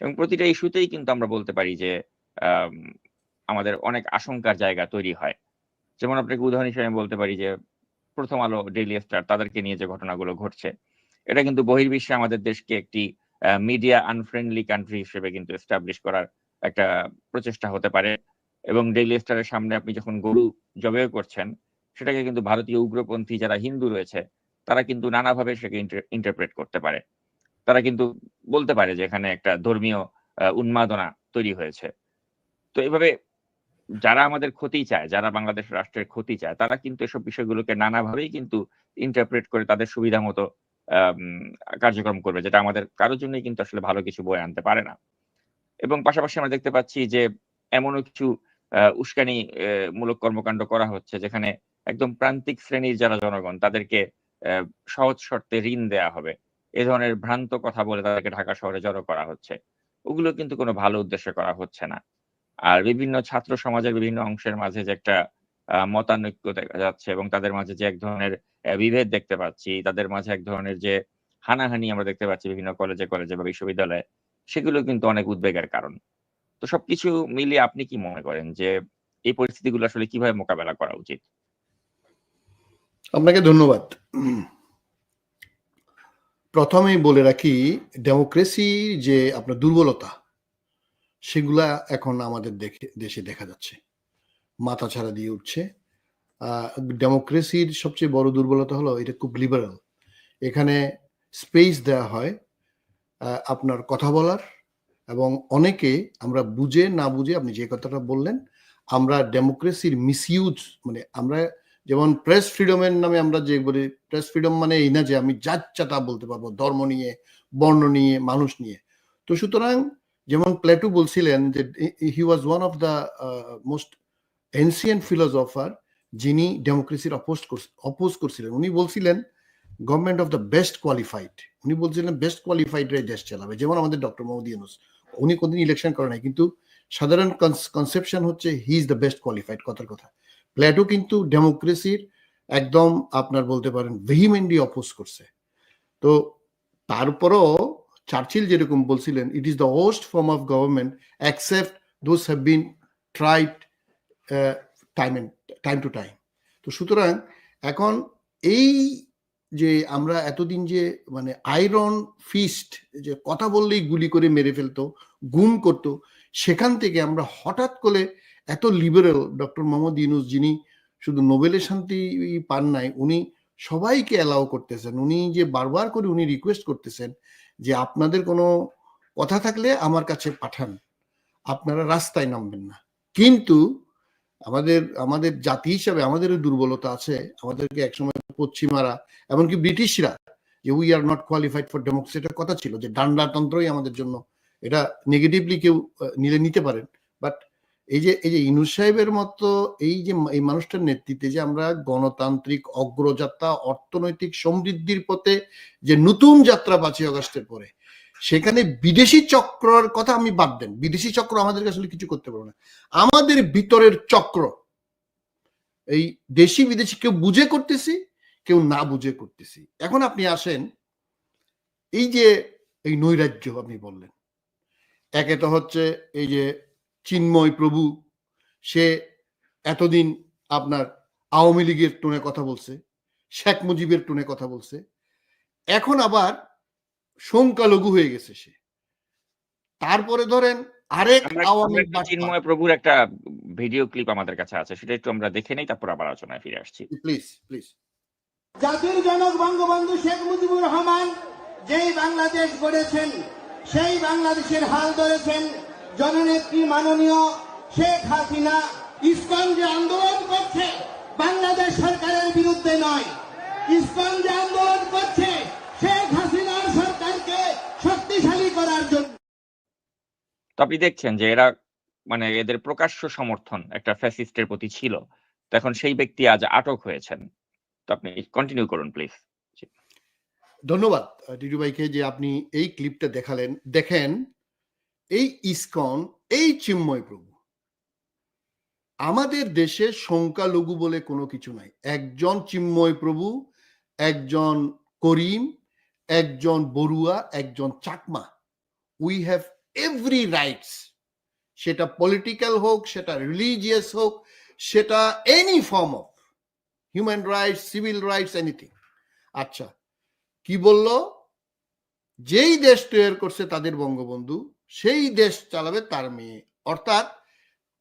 এবং প্রতিটা ইস্যুতেই কিন্তু আমরা বলতে পারি যে আম, আমাদের অনেক আশঙ্কার জায়গা তৈরি হয়। যেমন আপনাকে উদাহরণ হিসেবে আমি বলতে পারি যে প্রথম আলো ডেইলি স্টার তাদেরকে নিয়ে যে ঘটনাগুলো ঘটছে এটা কিন্তু বহির্বিশ্বে আমাদের দেশকে একটি মিডিয়া আনফ্রেন্ডলি কান্ট্রি হিসেবে কিন্তু এস্টাবলিশ করার একটা প্রচেষ্টা হতে পারে। এবং ডেইলি স্টারের সামনে আপনি যখন গরু জবে করছেন সেটাকে কিন্তু ভারতীয় উগ্রপন্থী যারা হিন্দু রয়েছে তারা কিন্তু নানাভাবে সেটাকে ইন্টারপ্রেট করতে পারে। তারা কিন্তু বলতে পারে যে এখানে একটা ধর্মীয় উন্মাদনা তৈরি হয়েছে। তো এভাবে যারা আমাদের ক্ষতি চায়, যারা বাংলাদেশ রাষ্ট্রের ক্ষতি চায়, তারা কিন্তু এসব বিষয়গুলোকে নানাভাবেই কিন্তু ইন্টারপ্রেট করে তাদের সুবিধা মতো কার্যক্রম করবে, যেটা আমাদের কারোর জন্যই কিন্তু আসলে ভালো কিছু বয়ে আনতে পারে না। এবং পাশাপাশি আমরা দেখতে পাচ্ছি যে এমনও কিছু উস্কানি মূলক কর্মকাণ্ড করা হচ্ছে, যেখানে একদম প্রান্তিক শ্রেণির যারা জনগণ, তাদেরকে সহজ শর্তে ঋণ দেয়া হবে। এ ধরনের ভ্রান্ত কথা বলে তাদেরকে ঢাকা শহরে জড়ো করা হচ্ছে। ওগুলো কিন্তু কোনো ভালো উদ্দেশ্যে করা হচ্ছে না। আর বিভিন্ন ছাত্র সমাজের বিভিন্ন অংশের মাঝে যে একটা মতানৈক্য দেখা যাচ্ছে এবং তাদের মাঝে যে এক ধরনের বিভেদ দেখতে পাচ্ছি, তাদের মাঝে এক ধরনের যে হানাহানি আমরা দেখতে পাচ্ছি বিভিন্ন কলেজে কলেজে বা বিশ্ববিদ্যালয়ে, সেগুলো কিন্তু অনেক উদ্বেগের কারণ। তো সবকিছু মিলিয়ে আপনি কি মনে করেন যে এই পরিস্থিতিগুলো আসলে কীভাবে মোকাবেলা করা উচিত? আপনাকে ধন্যবাদ। প্রথমেই বলে রাখি ডেমোক্রেসি যে আপনার দুর্বলতা, সেগুলা এখন আমাদের দেখে, দেশে দেখা যাচ্ছে। মাথা ছাড়া দিয়ে উঠছে। ডেমোক্রেসির সবচেয়ে বড় দুর্বলতা হলো এটা খুব লিবারাল এখানে স্পেস দেওয়া হয় আপনার কথা বলার এবং অনেকে আমরা বুঝে না বুঝে আপনি যে কথাটা বললেন, আমরা ডেমোক্রেসির মিসইউজ মানে আমরা যেমন প্রেস ফ্রিডমের নামে আমরা যে বলি প্রেস ফ্রিডম মানে এই না যে আমি যাচ্ছা তা বলতে পারব, ধর্ম নিয়ে, বর্ণ নিয়ে, মানুষ নিয়ে। তো সুতরাং যেমন প্লেটু বলছিলেন যে he was one of the most ancient philosopher যিনি ডেমোক্রেসির অপোজ অপোজ করছিলেন। উনি বলছিলেন, government of the best qualified. উনি বলছিলেন, বেস্ট কোয়ালিফাইড রে দেশ চালাবে। যেমন আমাদের ডক্টর মোহাম্মদ ইউনুস, উনি কোনদিন ইলেকশন করে নাই, কিন্তু সাধারণ কনসেপশন হচ্ছে he is the best qualified কথার কথা। প্ল্যাটো কিন্তু ডেমোক্রেসির একদম আপনার বলতে পারেন ভেহিমেন্টলি অপোজ করছে। তো তারপরও চার্চিল যেরকম বলছিলেন it is the worst form of government except those have been tried time time to time তো সুতরাং এখন এই যে আমরা এতদিন যে মানে আয়রন ফিস্ট যে কথা বললেই গুলি করে মেরে ফেলতো, গুম করতো সেখান থেকে আমরা হঠাৎ করে এত লিবারেল ডক্টর মোহাম্মদ ইউনুস যিনি শুধু নোবেলের শান্তি পান নাই, উনি সবাইকে অ্যালাউ করতেছেন। উনি যে বারবার করে উনি রিকোয়েস্ট করতেছেন যে আপনাদের কোনো কথা থাকলে আমার কাছে পাঠান। আপনারা রাস্তায় নামবেন না। কিন্তু আমাদের আমাদের জাতি হিসাবে আমাদেরও দুর্বলতা আছে। আমাদেরকে একসময় পশ্চিমারা, এমনকি ব্রিটিশরা, যে we are not qualified for democracy কথা ছিল যে ডান্ডাতন্ত্রই আমাদের জন্য এটা নেগেটিভলি কেউ নিলে নিতে পারেন। বাট এই যে এই যে ইনুস সাহেবের মতো এই যে এই মানুষটার নেতৃত্বে যে আমরা গণতান্ত্রিক অগ্রযাত্রা, অর্থনৈতিক সমৃদ্ধির পথে যে নতুন যাত্রা পাচ্ছি অগস্টের পরে, সেখানে বিদেশি চক্রর কথা আমি বাদ দেন। বিদেশি চক্র আমাদেরকে আসলে কিছু করতে পারবে না। আমাদের ভিতরের চক্র, এই দেশি বিদেশি কেউ বুঝে করতেছি, কেউ না বুঝে করতেছি। এখন আপনি আসেন, এই যে, এই নৈরাজ্য আপনি বললেন একে তো হচ্ছে এই যে চিন্ময় প্রভু সে এতদিন আপনার আওয়ামী লীগের টোনে কথা বলছে শেখ মুজিবের টোনে কথা বলছে এখন আবার সংখ্যালঘু হয়ে গেছে সে। তারপরে ধরেন আরেক আওয়ামী চিন্ময় প্রভুর একটা ভিডিও ক্লিপ আমাদের কাছে আছে সেটা একটু আমরা দেখে নেই তারপর আবার আলোচনায় ফিরে আসছি। প্লিজ প্লিজ জাতির জনক বঙ্গবন্ধু শেখ মুজিবুর রহমান যেই বাংলাদেশ গড়েছেন সেই বাংলাদেশের হাল ধরেছেন জননেত্রী মাননীয় শেখ হাসিনা। ইসকন যে আন্দোলন করছে, বাংলাদেশ সরকারের বিরুদ্ধে নয়। ইসকন যে আন্দোলন করছে, শেখ হাসিনার সরকারকে শক্তিশালী করার জন্য। তো আপনি দেখছেন যে এরা মানে এদের প্রকাশ্য সমর্থন একটা ফ্যাসিস্টের প্রতি ছিল। তখন সেই ব্যক্তি আজ আটক হয়েছেন। তো আপনি কন্টিনিউ করুন প্লিজ ধন্যবাদ টিটু ভাইকে যে আপনি এই ক্লিপটা দেখালেন। দেখেন, এই ইসকন, এই চিন্ময় প্রভু। আমাদের দেশে সংখ্যালঘু বলে কোনো কিছু নাই। একজন চিন্ময় প্রভু, একজন করিম, একজন বড়ুয়া, একজন Chakma. We have every rights সেটা পলিটিক্যাল হোক, সেটা রিলিজিয়াস হোক, সেটা any form of human rights civil rights anything আচ্ছা কি বলল? যেই দেশ তৈরি করছে তাদের বঙ্গবন্ধু, সেই দেশ চালাবে তার মেয়ে। অর্থাৎ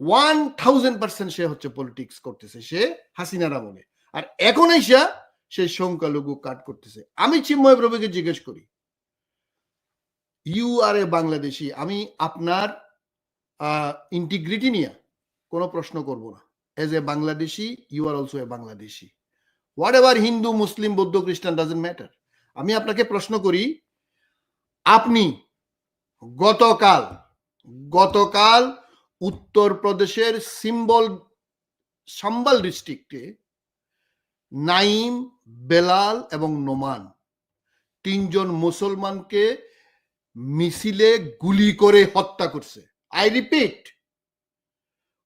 ওয়ান থাউজেন্ড পার্সেন্ট সে হচ্ছে পলিটিক্স করতেছে, সে হাসিনার আমলে। আর এখন এসা সে সংখ্যালঘু কাট করতেছে। আমি চিন্ময় প্রভুকে জিজ্ঞেস করি ইউ আর এ বাংলাদেশি আমি আপনার ইন্টিগ্রিটি নিয়ে কোনো প্রশ্ন করব না। As a Bangladeshi you are also a Bangladeshi whatever Hindu Muslim বৌদ্ধ খ্রিস্টান ডাজেন্ট ম্যাটার আমি আপনাকে প্রশ্ন করি, আপনি গতকাল গতকাল উত্তরপ্রদেশের সিম্বল, সাম্বাল ডিস্ট্রিক্টে নাইম, বেলাল এবং নোমান তিনজন মুসলমানকে মিছিলে গুলি করে হত্যা করছে। আই রিপিট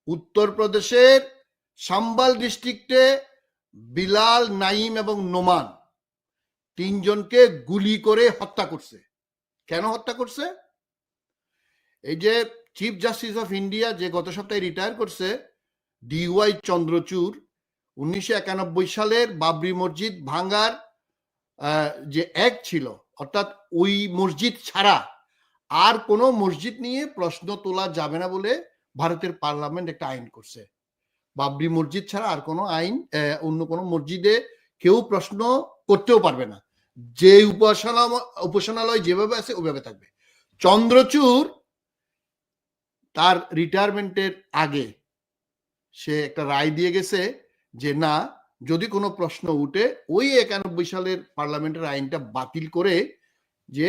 উত্তরপ্রদেশের সাম্বাল ডিস্ট্রিক্টে বিলাল, নাইম এবং নোমান তিনজনকে গুলি করে হত্যা করছে। কেন হত্যা করছে? এই যে চিফ জাস্টিস অফ ইন্ডিয়া যে গত সপ্তাহে রিটায়ার করছে ডিওয়াই চন্দ্রচূড় উনিশশো একানব্বই সালের বাবরি মসজিদ ভাঙ্গার যে এক ছিল, অর্থাৎ ওই মসজিদ ছাড়া আর কোনো মসজিদ নিয়ে প্রশ্ন তোলা যাবে না বলে ভারতের পার্লামেন্ট একটা আইন করছে। বাবরি মসজিদ ছাড়া আর কোনো আইন অন্য কোনো মসজিদে কেউ প্রশ্ন করতেও পারবে না। যে উপাসনা উপাসনালয় যেভাবে আছে ওইভাবে থাকবে। চন্দ্রচূড় তার রিটায়ারমেন্টের আগে সে একটা রায় দিয়ে গেছে যে, না, যদি কোনো প্রশ্ন উঠে, ওই একানব্বই সালের পার্লামেন্টের আইনটা বাতিল করে যে,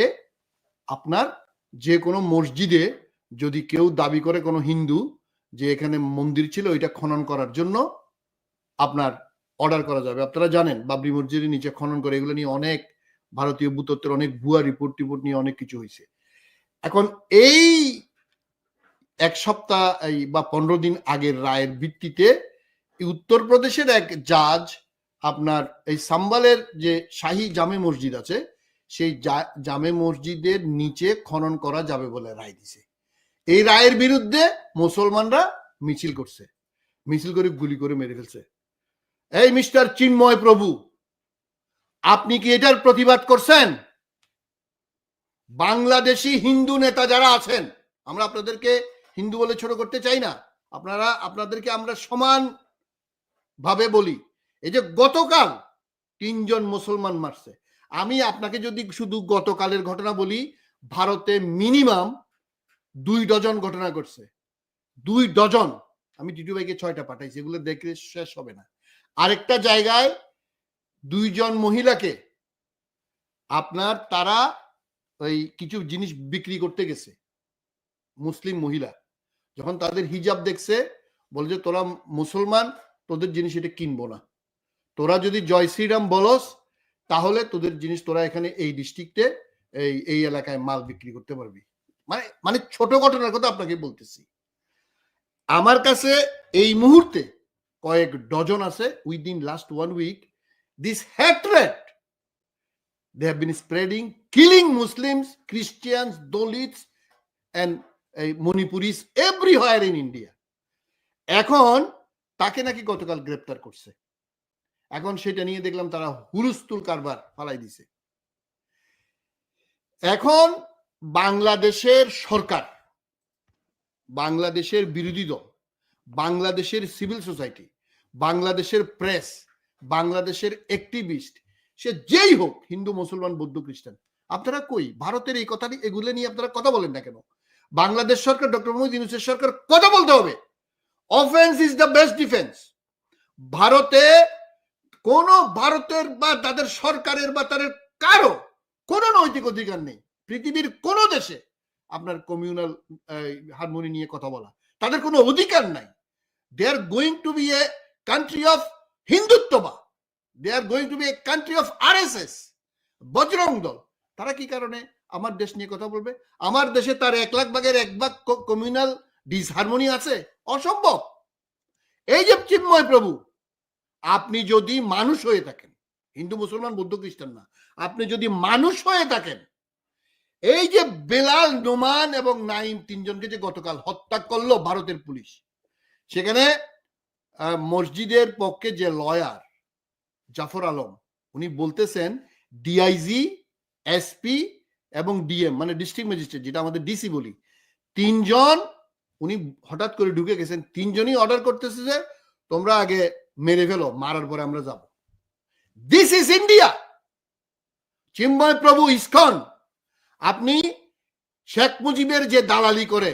আপনার যে কোনো মসজিদে যদি কেউ দাবি করে কোনো হিন্দু যে, এখানে মন্দির ছিল, ওইটা খনন করার জন্য আপনার অর্ডার করা যাবে। আপনারা জানেন, বাবরি মসজিদের নিচে খনন করে এগুলো নিয়ে অনেক ভারতীয় ভূতত্ত্বের অনেক ভুয়া রিপোর্ট টিপোর্ট নিয়ে অনেক কিছু হয়েছে। এখন এই এক সপ্তাহ বা পনেরো দিন আগের রায়ের ভিত্তিতে উত্তরপ্রদেশের এক জাজ আপনার এই সাম্বালের যে শাহী জামে মসজিদ আছে, সেই জামে মসজিদের নিচে খনন করা যাবে বলে রায় দিছে। এই রায়ের বিরুদ্ধে মুসলমানরা মিছিল করছে। মিছিল করে গুলি করে মেরে ফেলছে। এই মিস্টার চিন্ময় প্রভু, আপনি কি এটার প্রতিবাদ করছেন? বাংলাদেশি হিন্দু নেতা যারা আছেন, আমরা আপনাদেরকে হিন্দু বলে ছোট করতে চাই না, আপনারা, আপনাদেরকে আমরা সমান ভাবে বলি। এই যে গতকাল তিনজন মুসলমান মারছে। আমি আপনাকে যদি শুধু গতকালের ঘটনা বলি, ভারতে মিনিমাম দুই ডজন ঘটনা ঘটছে। দুই ডজন। আমি টিটু ভাইকে ছয়টা পাঠাইছি, এগুলো দেখলে শেষ হবে না। আরেকটা জায়গায় দুইজন মহিলাকে আপনার তারা ওই কিছু জিনিস বিক্রি করতে গেছে, মুসলিম মহিলা। যখন তাদের হিজাব দেখছে, বলে যে তোরা মুসলমান, তোদের জিনিস এটা কিনবো না। তোরা যদি জয় শ্রীরাম বলস, তাহলে তোদের জিনিস তোরা এখানে এই ডিস্ট্রিক্টে এই এই এলাকায় মাল বিক্রি করতে পারবি। মানে মানে ছোট ঘটনার কথা আপনাকে বলতেছি। আমার কাছে এই মুহূর্তে কয়েক ডজন আছে within last one week this hatred they have been spreading killing Muslims, Christians, Dalits, and uh, Manipuris everywhere in India. এখন তাকে নাকি গতকাল গ্রেপ্তার করছে এখন সেটা নিয়ে দেখলাম তারা হুলুস্তুল কারবার ফালাই দিছে এখন বাংলাদেশের সরকার বাংলাদেশের বিরোধী দল বাংলাদেশের সিভিল সোসাইটি বাংলাদেশের প্রেস বাংলাদেশের অ্যাক্টিভিস্ট সে যেই হোক, হিন্দু, মুসলমান, বৌদ্ধ, খ্রিস্টান, আপনারা কই? ভারতের এই কথাটি এগুলো নিয়ে আপনারা কথা বলেন না কেন? বাংলাদেশ সরকার, ডক্টর মোহাম্মদ ইউনুসের সরকার কথা বলতে হবে। Offence is the best defence ভারতে কোন ভারতের বা তাদের সরকারের বা তাদের কারও কোনো নৈতিক অধিকার নেই। পৃথিবীর কোন দেশে আপনার কমিউনাল হারমোনি নিয়ে কথা বলা, তাদের কোনো অধিকার নাই। They are going to be a country of Hindutva they are going to be a country of R S S Bajrang Dal তারা কি কারণে? আমার দেশ নিয়ে কথা বলবে? আমার দেশে তার এক লাখ ভাগের এক ভাগ কমিউনাল ডিসহারমোনি আছে। অসম্ভব। এই যে চিন্ময় প্রভু, আপনি যদি মানুষ হয়ে থাকেন, হিন্দু, মুসলমান, বৌদ্ধ, খ্রিস্টান না, আপনি যদি মানুষ হয়ে থাকেন, এই যে বেলাল, নোমান এবং নাইম তিনজনকে যে গতকাল হত্যা করল ভারতের পুলিশ, সেখানে মসজিদের পক্ষে যে লয়ার জাফর আলম, উনি বলতেছেন ডিআইজি এসপি এবং ডিএম মানে ডিস্ট্রিক্ট ম্যাজিস্ট্রেট যেটা আমাদের ডিসি বলি। তিনজন, উনি হঠাৎ করে ঢুকে গেছেন। তিনজনই অর্ডার করতেছে যে, তোমরা আগে মেরে ফেলো, মারার পরে আমরা যাব। দিস ইজ ইন্ডিয়া চিন্ময় প্রভু ইস্কন, আপনি শেখ মুজিবের যে দালালি করে,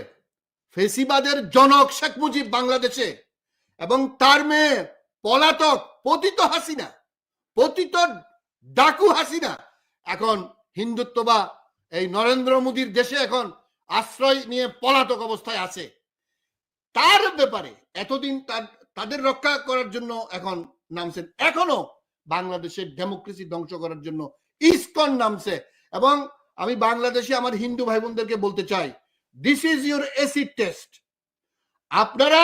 ফেসিবাদের জনক শেখ মুজিব বাংলাদেশে এবং তার মেয়ে পলাতক পতিত হাসিনা, পতিত ডাকু হাসিনা। এখন হিন্দুত্ব বা এই নরেন্দ্র মোদীর দেশে এখন আশ্রয় নিয়ে পলাতক অবস্থায় আছে। তার ব্যাপারে এতদিন তার, তাদের রক্ষা করার জন্য এখন নামছেন, এখনও বাংলাদেশের ডেমোক্রেসি ধ্বংস করার জন্য ইসকন নামছে। এবং আমি বাংলাদেশে আমার হিন্দু ভাই বোনদেরকে বলতে চাই this is your acid test আপনারা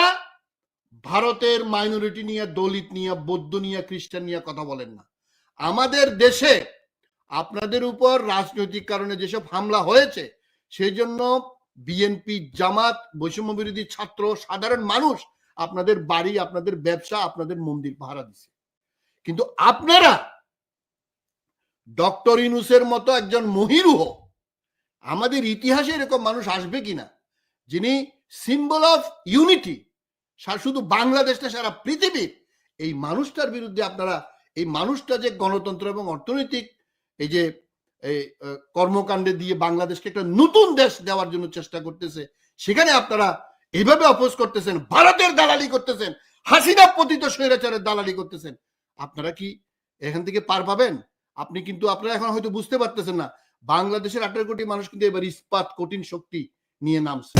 ভারতের মাইনরিটি নিয়ে, দলিত নিয়ে, বৌদ্ধ নিয়ে, খ্রিস্টান নিয়ে কথা বলেন না। আমাদের দেশে আপনাদের উপর রাজনৈতিক কারণে যেসব হামলা হয়েছে সেই জন্য বিএনপি জামাত, বৈষম্য বিরোধী ছাত্র, সাধারণ মানুষ আপনাদের বাড়ি, আপনাদের ব্যবসা, আপনাদের মন্দির পাহারা দিছে। কিন্তু আপনারা ডক্টর ইনুসের মতো একজন মহিরুহ, আমাদের ইতিহাসে এরকম মানুষ আসবে কিনা, যিনি সিম্বল অফ ইউনিটি শুধু বাংলাদেশ না, সারা পৃথিবীর এই মানুষটার বিরুদ্ধে আপনারা এই মানুষটা যে গণতন্ত্র এবং অর্থনৈতিক এই যে এই কর্মকাণ্ডে দিয়ে বাংলাদেশকে একটা নতুন দেশ দেওয়ার জন্য চেষ্টা করতেছে, সেখানে আপনারা এভাবে অপোজ করতেছেন, ভারতের দালালি করতেছেন, হাসিনা পতিত স্বৈরাচারের দালালি করতেছেন। আপনারা কি এখান থেকে পার পাবেন? আপনি কিন্তু আপনারা এখন হয়তো বুঝতে পারতেছেন না, বাংলাদেশের আঠারো কোটি মানুষ কিন্তু এবার ইস্পাত কঠিন শক্তি নিয়ে নামছে।